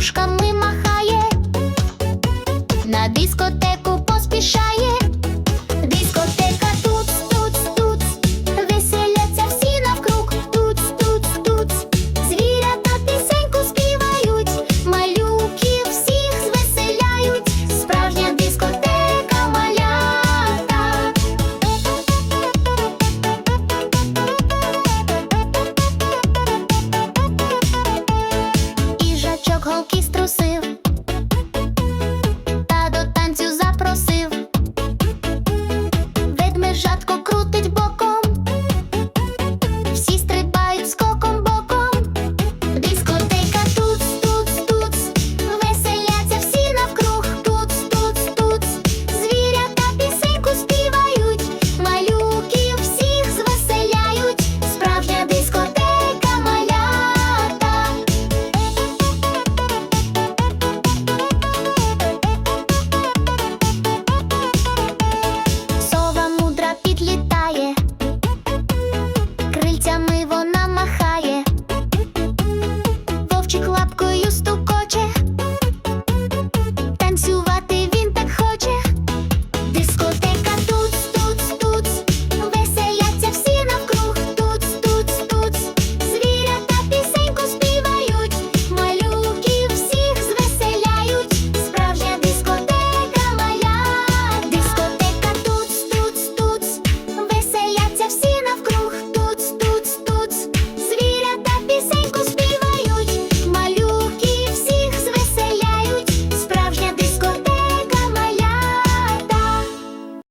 зайчик махає, на дискотеку